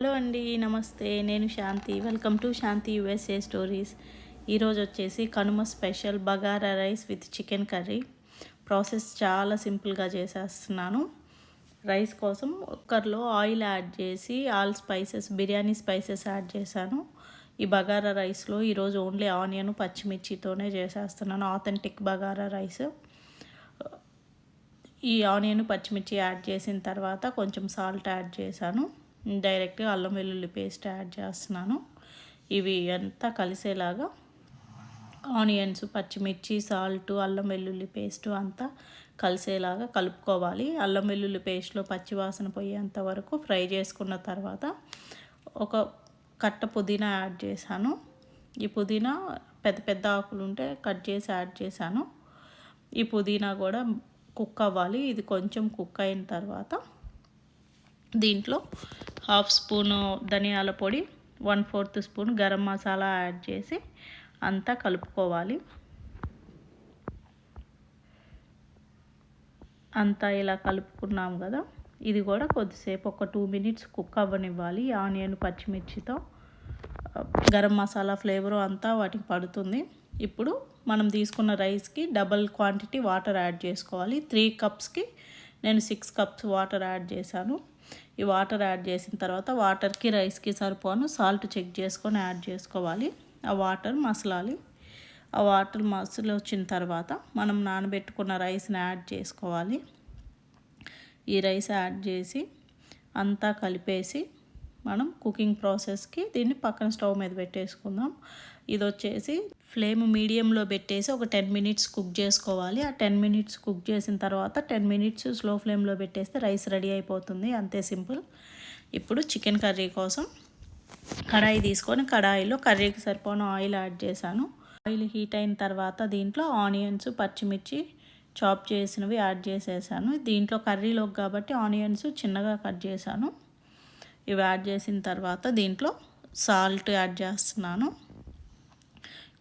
Hello అండి నమస్తే. నేను Shanti. Welcome to Shanti USA stories. ఈరోజు వచ్చేసి Kanuma special bagara rice with chicken curry. Process చాలా సింపుల్గా చేసేస్తున్నాను. రైస్ కోసం కుక్కర్లో ఆయిల్ యాడ్ చేసి all spices biryani spices add చేశాను. ఈ బగారా రైస్లో ఈరోజు ఓన్లీ ఆనియన్ పచ్చిమిర్చితోనే చేసేస్తున్నాను. Authentic bagara rice. ఈ ఆనియన్ పచ్చిమిర్చి యాడ్ చేసిన తర్వాత కొంచెం సాల్ట్ యాడ్ చేశాను. డైరెక్ట్గా అల్లం వెల్లుల్లి పేస్ట్ యాడ్ చేస్తున్నాను. ఇవి అంతా కలిసేలాగా ఆనియన్స్ పచ్చిమిర్చి సాల్ట్ అల్లం వెల్లుల్లి పేస్ట్ అంతా కలిసేలాగా కలుపుకోవాలి. అల్లం వెల్లుల్లి పేస్ట్లో పచ్చివాసన పోయేంత వరకు ఫ్రై చేసుకున్న తర్వాత ఒక కట్ట పుదీనా యాడ్ చేశాను. ఈ పుదీనా పెద్ద పెద్ద ఆకులు ఉంటే కట్ చేసి యాడ్ చేశాను. ఈ పుదీనా కూడా కుక్ అవ్వాలి. ఇది కొంచెం కుక్ అయిన తర్వాత దీంట్లో హాఫ్ స్పూను ధనియాల పొడి one fourth spoon garam masala add చేసి అంతా కలుపుకోవాలి. అంతా ఇలా కలుపుకున్నాం కదా ఇది కూడా కొద్దిసేపు ఒక టూ మినిట్స్ కుక్ అవ్వనివ్వాలి. ఆనియన్ పచ్చిమిర్చితో గరం మసాలా ఫ్లేవర్ అంతా వాటికి పడుతుంది. ఇప్పుడు మనం తీసుకున్న రైస్కి డబల్ క్వాంటిటీ వాటర్ యాడ్ చేసుకోవాలి. త్రీ కప్స్కి నేను సిక్స్ కప్స్ వాటర్ యాడ్ చేశాను. ఈ వాటర్ యాడ్ చేసిన తర్వాత వాటర్కి రైస్కి సరిపోను. సాల్ట్ చెక్ చేసుకొని యాడ్ చేసుకోవాలి. ఆ వాటర్ మసలాలి. ఆ వాటర్ మసలు వచ్చిన తర్వాత మనం నానబెట్టుకున్న రైస్ని యాడ్ చేసుకోవాలి. ఈ రైస్ యాడ్ చేసి అంతా కలిపేసి మనం కుకింగ్ ప్రాసెస్కి దీన్ని పక్కన స్టవ్ మీద పెట్టేసుకుందాం. ఇది వచ్చేసి ఫ్లేమ్ మీడియంలో పెట్టేసి ఒక టెన్ మినిట్స్ కుక్ చేసుకోవాలి. ఆ టెన్ మినిట్స్ కుక్ చేసిన తర్వాత టెన్ మినిట్స్ స్లో ఫ్లేమ్లో పెట్టేస్తే రైస్ రెడీ అయిపోతుంది. అంతే సింపుల్. ఇప్పుడు చికెన్ కర్రీ కోసం కడాయి తీసుకొని కడాయిలో కర్రీకి సరిపోయిన ఆయిల్ యాడ్ చేశాను. ఆయిల్ హీట్ అయిన తర్వాత దీంట్లో ఆనియన్స్ పచ్చిమిర్చి చాప్ చేసినవి యాడ్ చేసేసాను. దీంట్లో కర్రీలోకి కాబట్టి ఆనియన్స్ చిన్నగా కట్ చేశాను. ఇవి యాడ్ చేసిన తర్వాత దీంట్లో సాల్ట్ యాడ్ చేస్తున్నాను.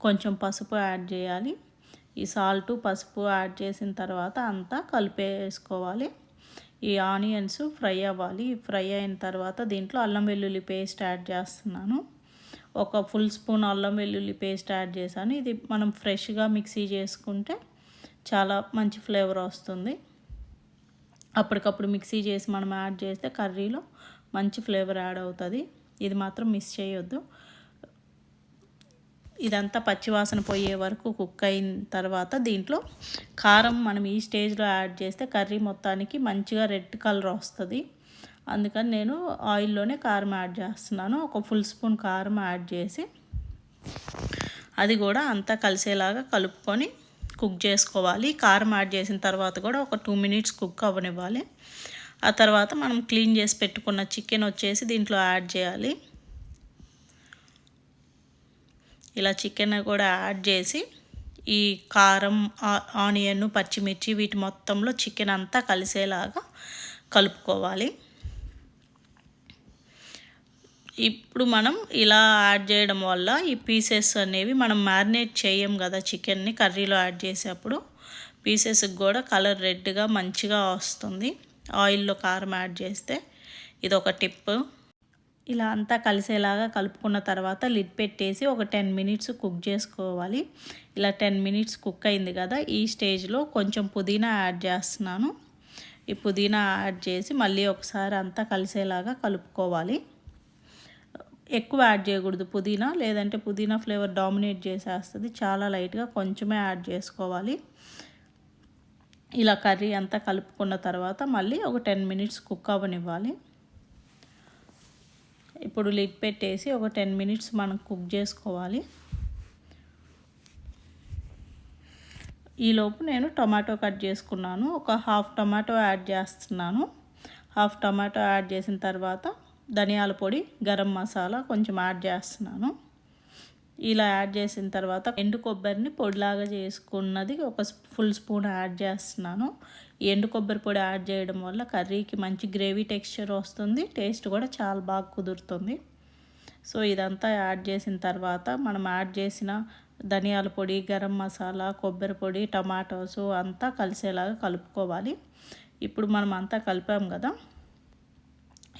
కొంచెం పసుపు యాడ్ చేయాలి. ఈ సాల్ట్ పసుపు యాడ్ చేసిన తర్వాత అంతా కలిపేసుకోవాలి. ఈ ఆనియన్స్ ఫ్రై అవ్వాలి. ఫ్రై అయిన తర్వాత దీంట్లో అల్లం వెల్లుల్లి పేస్ట్ యాడ్ చేస్తున్నాను. ఒక ఫుల్ స్పూన్ అల్లం వెల్లుల్లి పేస్ట్ యాడ్ చేశాను. ఇది మనం ఫ్రెష్గా మిక్సీ చేసుకుంటే చాలా మంచి ఫ్లేవర్ వస్తుంది. అప్పటికప్పుడు మిక్సీ చేసి మనం యాడ్ చేస్తే కర్రీలో మంచి ఫ్లేవర్ యాడ్ అవుతుంది. ఇది మాత్రం మిస్ చేయొద్దు. ఇదంతా పచ్చివాసన పోయే వరకు కుక్ అయిన తర్వాత దీంట్లో కారం మనం ఈ స్టేజ్లో యాడ్ చేస్తే కర్రీ మొత్తానికి మంచిగా రెడ్ కలర్ వస్తుంది. అందుకని నేను ఆయిల్లోనే కారం యాడ్ చేస్తున్నాను. ఒక ఫుల్ స్పూన్ కారం యాడ్ చేసి అది కూడా అంతా కలిసేలాగా కలుపుకొని కుక్ చేసుకోవాలి. కారం యాడ్ చేసిన తర్వాత కూడా ఒక టూ మినిట్స్ కుక్ అవ్వనివ్వాలి. ఆ తర్వాత మనం క్లీన్ చేసి పెట్టుకున్న చికెన్ వచ్చేసి దీంట్లో యాడ్ చేయాలి. ఇలా చికెన్ కూడా యాడ్ చేసి ఈ కారం ఆనియన్ పచ్చిమిర్చి వీటి మొత్తంలో చికెన్ అంతా కలిసేలాగా కలుపుకోవాలి. ఇప్పుడు మనం ఇలా యాడ్ చేయడం వల్ల ఈ పీసెస్ అనేవి మనం మ్యారినేట్ చేయం కదా చికెన్ని కర్రీలో యాడ్ చేసేటప్పుడు పీసెస్కి కూడా కలర్ రెడ్గా మంచిగా వస్తుంది. ఆయిల్లో కారం యాడ్ చేస్తే ఇది ఒక టిప్ ఇలా అంతా కలిసేలాగా కలుపుకున్న తర్వాత లిడ్ పెట్టేసి ఒక టెన్ మినిట్స్ కుక్ చేసుకోవాలి. ఇలా టెన్ మినిట్స్ కుక్ అయింది కదా ఈ స్టేజ్లో కొంచెం పుదీనా యాడ్ చేస్తున్నాను. ఈ పుదీనా యాడ్ చేసి మళ్ళీ ఒకసారి అంతా కలిసేలాగా కలుపుకోవాలి. ఎక్కువ యాడ్ చేయకూడదు పుదీనా లేదంటే పుదీనా ఫ్లేవర్ డామినేట్ చేసేస్తుంది. చాలా లైట్గా కొంచెమే యాడ్ చేసుకోవాలి. ఇలా కర్రీ అంతా కలుపుకున్న తర్వాత మళ్ళీ ఒక టెన్ మినిట్స్ కుక్ అవ్వనివ్వాలి. ఇప్పుడు లిడ్ పెట్టేసి ఒక టెన్ మినిట్స్ మనం కుక్ చేసుకోవాలి. ఈలోపు నేను టమాటో కట్ చేసుకున్నాను. ఒక హాఫ్ టమాటో యాడ్ చేస్తున్నాను. హాఫ్ టమాటో యాడ్ చేసిన తర్వాత ధనియాల పొడి గరం మసాలా కొంచెం యాడ్ చేస్తున్నాను. ఇలా యాడ్ చేసిన తర్వాత ఎండు కొబ్బరిని పొడిలాగా చేసుకున్నది ఒక ఫుల్ స్పూన్ యాడ్ చేస్తున్నాను. ఎండు కొబ్బరి పొడి యాడ్ చేయడం వల్ల కర్రీకి మంచి గ్రేవీ టెక్స్చర్ వస్తుంది టేస్ట్ కూడా చాలా బాగా కుదురుతుంది. సో ఇదంతా యాడ్ చేసిన తర్వాత మనం యాడ్ చేసిన ధనియాల పొడి గరం మసాలా కొబ్బరి పొడి టమాటోస్ అంతా కలిసేలాగా కలుపుకోవాలి. ఇప్పుడు మనం అంతా కలిపాం కదా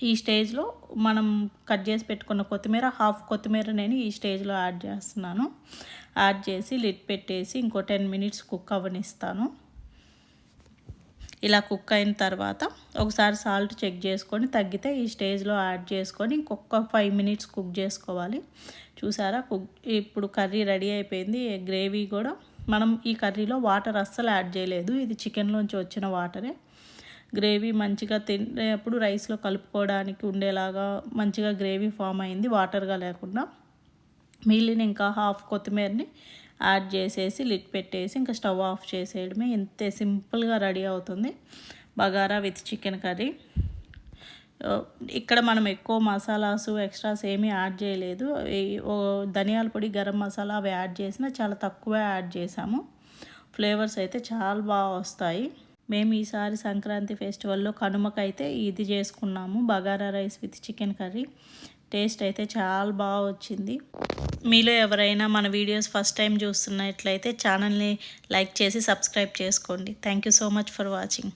ఈ స్టేజ్లో మనం కట్ చేసి పెట్టుకున్న కొత్తిమీర హాఫ్ కొత్తిమీర నేను ఈ స్టేజ్లో యాడ్ చేస్తున్నాను. యాడ్ చేసి లిట్ పెట్టేసి ఇంకో టెన్ మినిట్స్ కుక్ అవ్వనిస్తాను. ఇలా కుక్ అయిన తర్వాత ఒకసారి సాల్ట్ చెక్ చేసుకొని తగ్గితే ఈ స్టేజ్లో యాడ్ చేసుకొని ఇంకొక ఫైవ్ మినిట్స్ కుక్ చేసుకోవాలి. చూసారా? కుక్ ఇప్పుడు కర్రీ రెడీ అయిపోయింది. గ్రేవీ కూడా మనం ఈ కర్రీలో వాటర్ అస్సలు యాడ్ చేయలేదు. ఇది చికెన్లోంచి వచ్చిన వాటరే. గ్రేవీ మంచిగా తినేప్పుడు రైస్లో కలుపుకోవడానికి ఉండేలాగా మంచిగా గ్రేవీ ఫామ్ అయింది వాటర్గా లేకుండా. మిగిలిన ఇంకా హాఫ్ కొత్తిమీరని యాడ్ చేసేసి లిట్ పెట్టేసి ఇంకా స్టవ్ ఆఫ్ చేసేయడమే. ఇంతే సింపుల్గా రెడీ అవుతుంది. Bagara with chicken curry. ఇక్కడ మనం ఎక్కువ మసాలాస్ ఎక్స్ట్రాస్ ఏమీ యాడ్ చేయలేదు. ధనియాల పొడి గరం మసాలా అవి యాడ్ చేసినా చాలా తక్కువ యాడ్ చేసాము ఫ్లేవర్స్ అయితే చాలా బాగా వస్తాయి. మేము ఈసారి సంక్రాంతి ఫెస్టివల్లో కనుమకైతే ఇది చేసుకున్నాము bagara rice with chicken curry. Taste అయితే చాలా బాగా వచ్చింది. మీలో ఎవరైనా మన వీడియోస్ ఫస్ట్ టైం చూస్తున్నట్లయితే ఛానల్ని లైక్ చేసి సబ్స్క్రైబ్ చేసుకోండి. Thank you so much for watching.